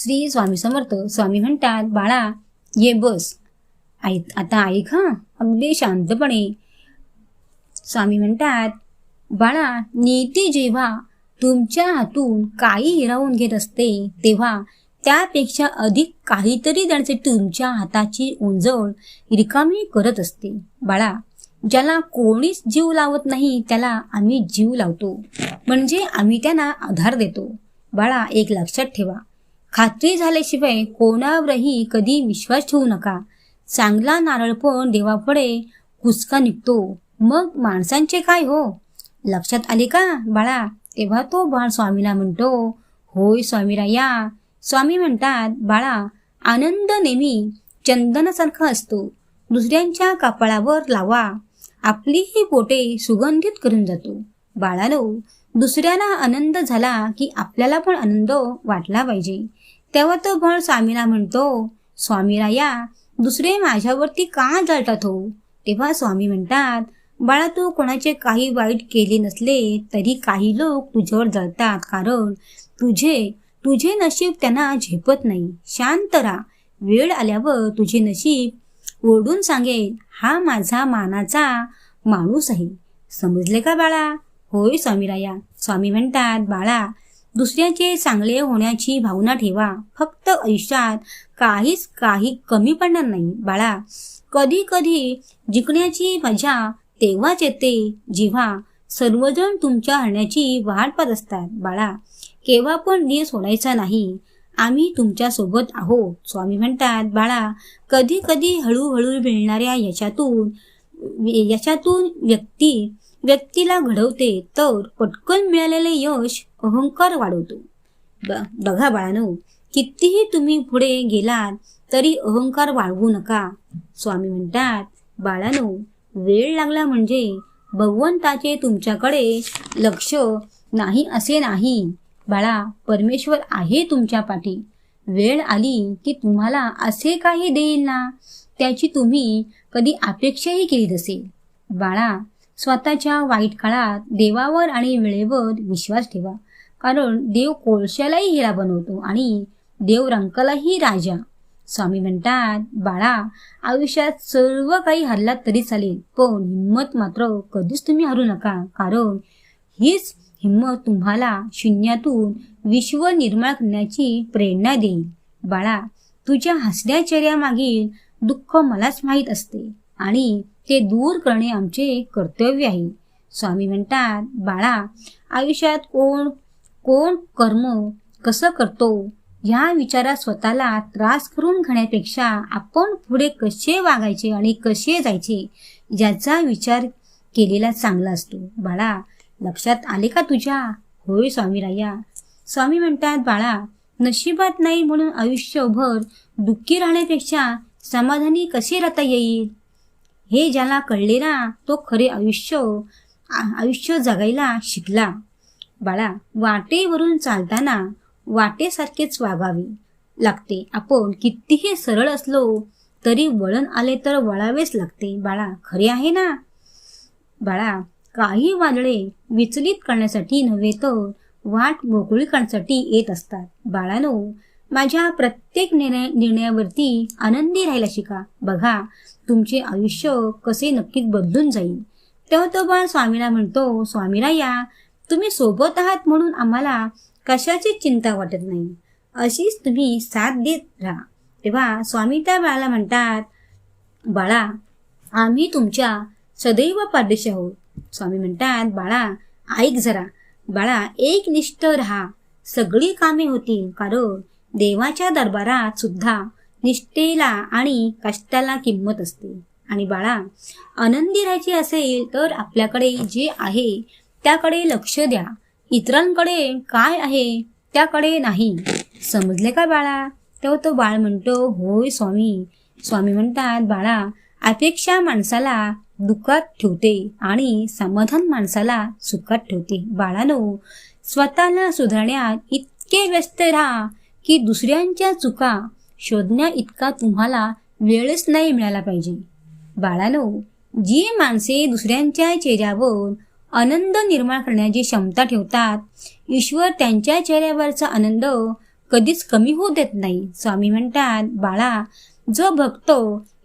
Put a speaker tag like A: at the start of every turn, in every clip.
A: श्री स्वामी समर्थ स्वामी म्हणतात बाळा ये बस. आई आता ऐक हा अगदी शांतपणे. स्वामी म्हणतात बाळा नीती जेव्हा तुमच्या हातून काही हिरावून घेत असते तेव्हा त्यापेक्षा अधिक काहीतरी त्यांचे तुमच्या हाताची उंजळ रिकामी करत असते. बाळा ज्याला कोणीच जीव लावत नाही त्याला आम्ही जीव लावतो. म्हणजे आम्ही त्यांना आधार देतो. बाळा एक लक्षात ठेवा. खात्री झाल्याशिवाय कोणावरही कधी विश्वास ठेवू नका. चांगला नारळ पण देवापुढे कुसका निघतो. मग माणसांचे काय हो? लक्षात आले का बाळा? तेव्हा तो बाळ स्वामीला म्हणतो होय स्वामीराया. स्वामी म्हणतात बाळा आनंद नेहमी चंदनासारखा असतो. दुसऱ्यांच्या कपाळावर लावा. आपलीही पोटे सुगंधित करून जातो. बाळालो दुसऱ्याला आनंद झाला की आपल्याला पण आनंद वाटला पाहिजे. तेव्हा तो भण स्वामीला म्हणतो स्वामीराया दुसरे माझ्यावरती का जळतात हो? तेव्हा स्वामी म्हणतात बाळा तू कोणाचे काही वाईट केले नसले तरी काही लोक तुझ्यावर जळतात. कारण तुझे तुझे नशीब त्यांना झेपत नाही. शांत राहा. वेळ आल्यावर तुझे नशीब ओढून सांगेल हा माझा मानाचा माणूस आहे समजले का बाळा? होय स्वामीराया स्वामी म्हणतात बाळा दुसऱ्याचे चांगले होण्याची भावना ठेवा. फक्त आयुष्यात काहीच काही कमी पडणार नाही. बाळा कधी कधी जिंकण्याची मजा तेव्हाच येते जेव्हा सर्वजण तुमच्या हरण्याची वाट पाहत असतात. बाळा केव्हा पण नीर सोडायचा नाही. आम्ही तुमच्यासोबत आहोत स्वामी म्हणतात. बाळा कधी कधी हळूहळू मिळणाऱ्या याच्यातून याच्यातून व्यक्ती व्यक्तीला घडवते तर पटकन मिळालेले यश अहंकार वाढवतो. बघा बाळानो कितीही तुम्ही पुढे गेलात तरी अहंकार वाढवू नका. स्वामी म्हणतात बाळानो वेळ लागला म्हणजे भगवंताचे तुमच्याकडे लक्ष नाही असे नाही. बाळा परमेश्वर आहे तुमच्या पाठी. वेळ आली की तुम्हाला असे काही देईल ना. त्याची तुम्ही कधी अपेक्षाही केली नसेल बाळा स्वतःच्या वाईट काळात देवावर आणि वेळेवर विश्वास ठेवा. कारण देव कोळशालाही हिरा बनवतो आणि देव रंकालाही राजा. स्वामी म्हणतात बाळा आयुष्यात सर्व काही हरलात तरी चालेल पण हिंमत मात्र कधीच तुम्ही हरू नका. कारण हीच हिंमत तुम्हाला शून्यातून विश्व निर्माण करण्याची प्रेरणा देईल. बाळा तुझ्या हसऱ्या दुःख मलाच माहीत असते आणि ते दूर करणे आमचे कर्तव्य आहे. स्वामी म्हणतात बाळा आयुष्यात कोण कोण कर्म कसं करतो ह्या विचारात स्वतःला त्रास करून घेण्यापेक्षा आपण पुढे कसे वागायचे आणि कसे जायचे याचा विचार केलेला चांगला असतो. बाळा लक्षात आले का तुझ्या? होय स्वामीराया. स्वामी म्हणतात बाळा नशिबात नाही म्हणून आयुष्यभर दुःखी राहण्यापेक्षा समाधानी कसे राहता येईल? हे ज्याला कळले ना तो खरे आयुष्य आयुष्य जगायला शिकला. बाळा वाटेवरून चालताना वाटेसारखेच वागावे लागते. आपण कितीही सरळ असलो तरी वळण आले तर वळावेच लागते. बाळा खरे आहे ना? बाळा काही वादळे विचलित करण्यासाठी नव्हे तर वाट मोकळी करण्यासाठी येत असतात. बाळानो माझ्या प्रत्येक निर्णय निर्णयावरती आनंदी राहायला शिका. बघा तुमचे आयुष्य कसे नक्कीच बदलून जाईल. तेव्हा तो बाळ स्वामीला म्हणतो स्वामीला या. तुम्ही सोबत आहात म्हणून आम्हाला कशाची चिंता वाटत नाही. अशीच तुम्ही साथ देत राहा. तेव्हा स्वामी त्या बाळाला म्हणतात बाळा आम्ही तुमच्या सदैव पाठीशी आहोत. स्वामी म्हणतात बाळा ऐक जरा. बाळा एक निष्ठ राहा. सगळी कामे होतील. कारण देवाच्या दरबारात सुद्धा निष्ठेला आणि कष्टाला किंमत असते. आणि बाळा आनंदी राहायची असेल तर आपल्याकडे जे आहे त्याकडे लक्ष द्या. इतरांकडे काय आहे त्याकडे नाही. समजले का बाळा? तेव्हा तो बाळ म्हणतो होय स्वामी. स्वामी म्हणतात बाळा अपेक्षा माणसाला दुःखात ठेवते आणि समाधान माणसाला सुखात ठेवते. बाळानो स्वतःला सुधारण्यात इतके व्यस्त राहा. की दुसऱ्यांच्या चुका शोधण्या इतका तुम्हाला वेळच नाही मिळाला पाहिजे. बाळानो जी माणसे दुसऱ्यांच्या चेहऱ्यावर आनंद निर्माण करण्याची क्षमता ठेवतात ईश्वर त्यांच्या चेहऱ्यावरचा आनंद कधीच कमी होऊ देत नाही. स्वामी म्हणतात बाळा जो भक्त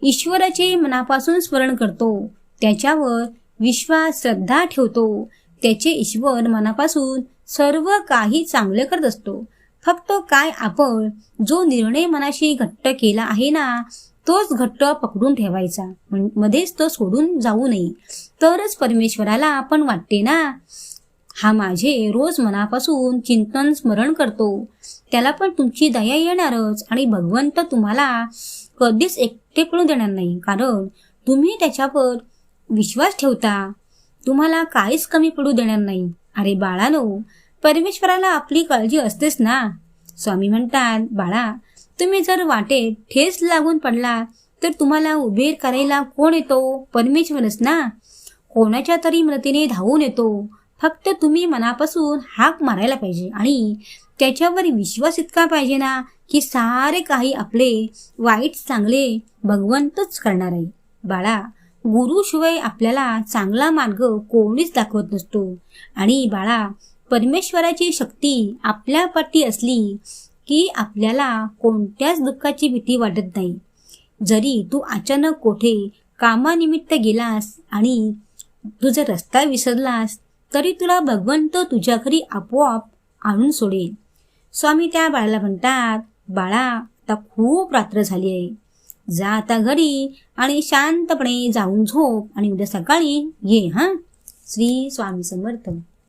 A: ईश्वराचे मनापासून स्मरण करतो त्याच्यावर विश्वास श्रद्धा ठेवतो त्याचे ईश्वर मनापासून सर्व काही चांगले करत असतो. फक्त काय आपण जो निर्णय मनाशी घट्ट केला आहे ना तोच घट्ट पकडून ठेवायचा. मध्येच तो सोडून जाऊ नये. तरच परमेश्वराला आपण वाटते ना? हा माझे रोज मनापासून चिंतन स्मरण करतो. त्याला पण तुमची दया येणारच आणि भगवंत तुम्हाला कधीच एकटे पडू देणार नाही. कारण तुम्ही त्याच्यावर विश्वास ठेवता. तुम्हाला काहीच कमी पडू देणार नाही. अरे बाळानो परमेश्वराला आपली काळजी असतेच ना? स्वामी म्हणतात बाळा तुम्ही जर वाटेत ठेस लागून पडला तर तुम्हाला उभे करायला कोण येतो? परमेश्वरच ना? कोणाच्या तरी मदतीने धावून येतो. फक्त तुम्ही मनापासून हाक मारायला पाहिजे आणि त्याच्यावर विश्वास इतका पाहिजे ना की सारे काही आपले वाईट चांगले भगवंतच करणार आहे. बाळा गुरुशिवाय आपल्याला चांगला मार्ग कोणीच दाखवत नसतो. आणि बाळा परमेश्वराची शक्ती आपल्यापाठी असली की आपल्याला कोणत्याच दुःखाची भीती वाटत नाही. जरी तू अचानक कोठे कामानिमित्त गेलास आणि तुझा रस्ता विसरलास तरी तुला भगवंत तुझ्या घरी आपोआप आणून सोडेल. स्वामी त्या बाळाला म्हणतात बाळा आता खूप रात्र झाली आहे. जा आता घरी आणि शांतपणे जाऊन झोप आणि उद्या सकाळी ये हां? श्री स्वामी समर्थ.